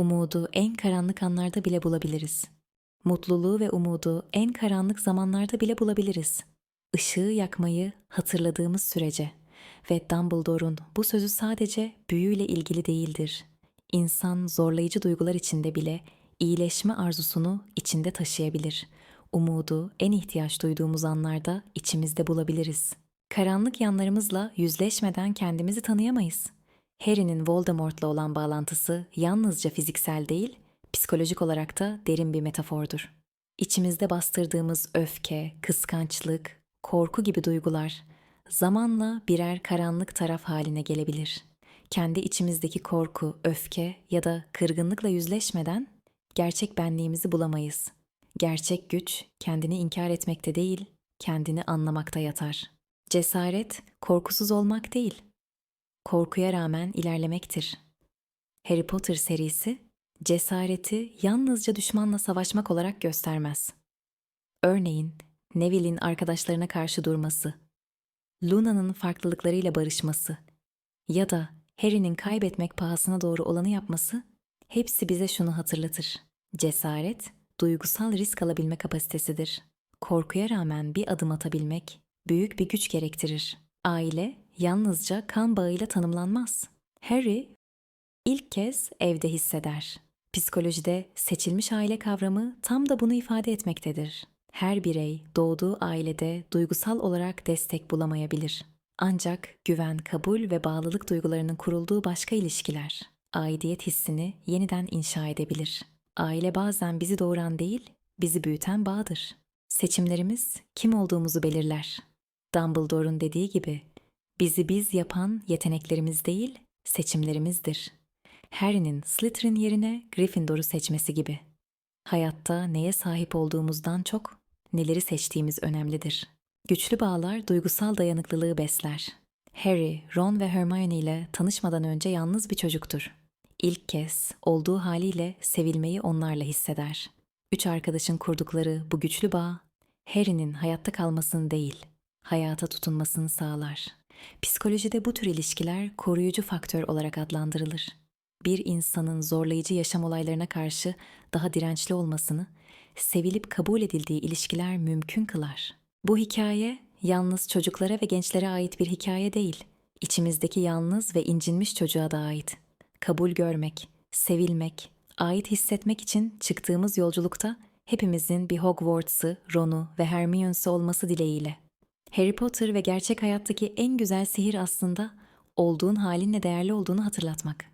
Umudu en karanlık anlarda bile bulabiliriz. Mutluluğu ve umudu en karanlık zamanlarda bile bulabiliriz. Işığı yakmayı hatırladığımız sürece ve Dumbledore'un bu sözü sadece büyüyle ilgili değildir. İnsan zorlayıcı duygular içinde bile iyileşme arzusunu içinde taşıyabilir. Umudu en ihtiyaç duyduğumuz anlarda içimizde bulabiliriz. Karanlık yanlarımızla yüzleşmeden kendimizi tanıyamayız. Harry'nin Voldemort'la olan bağlantısı yalnızca fiziksel değil, psikolojik olarak da derin bir metafordur. İçimizde bastırdığımız öfke, kıskançlık, korku gibi duygular zamanla birer karanlık taraf haline gelebilir. Kendi içimizdeki korku, öfke ya da kırgınlıkla yüzleşmeden gerçek benliğimizi bulamayız. Gerçek güç kendini inkar etmekte değil, kendini anlamakta yatar. Cesaret korkusuz olmak değil, korkuya rağmen ilerlemektir. Harry Potter serisi cesareti yalnızca düşmanla savaşmak olarak göstermez. Örneğin Neville'in arkadaşlarına karşı durması, Luna'nın farklılıklarıyla barışması ya da Harry'nin kaybetmek pahasına doğru olanı yapması hepsi bize şunu hatırlatır. Cesaret, duygusal risk alabilme kapasitesidir. Korkuya rağmen bir adım atabilmek büyük bir güç gerektirir. Aile yalnızca kan bağıyla tanımlanmaz. Harry ilk kez evde hisseder. Psikolojide seçilmiş aile kavramı tam da bunu ifade etmektedir. Her birey doğduğu ailede duygusal olarak destek bulamayabilir. Ancak güven, kabul ve bağlılık duygularının kurulduğu başka ilişkiler, aidiyet hissini yeniden inşa edebilir. Aile bazen bizi doğuran değil, bizi büyüten bağdır. Seçimlerimiz kim olduğumuzu belirler. Dumbledore'un dediği gibi, bizi biz yapan yeteneklerimiz değil, seçimlerimizdir. Harry'nin Slytherin yerine Gryffindor'u seçmesi gibi. Hayatta neye sahip olduğumuzdan çok neleri seçtiğimiz önemlidir. Güçlü bağlar duygusal dayanıklılığı besler. Harry, Ron ve Hermione ile tanışmadan önce yalnız bir çocuktur. İlk kez olduğu haliyle sevilmeyi onlarla hisseder. Üç arkadaşın kurdukları bu güçlü bağ, Harry'nin hayatta kalmasını değil, hayata tutunmasını sağlar. Psikolojide bu tür ilişkiler koruyucu faktör olarak adlandırılır. Bir insanın zorlayıcı yaşam olaylarına karşı daha dirençli olmasını, sevilip kabul edildiği ilişkiler mümkün kılar. Bu hikaye yalnız çocuklara ve gençlere ait bir hikaye değil, içimizdeki yalnız ve incinmiş çocuğa da ait. Kabul görmek, sevilmek, ait hissetmek için çıktığımız yolculukta hepimizin bir Hogwarts'ı, Ron'u ve Hermione'si olması dileğiyle. Harry Potter ve gerçek hayattaki en güzel sihir aslında olduğun halinle değerli olduğunu hatırlatmak.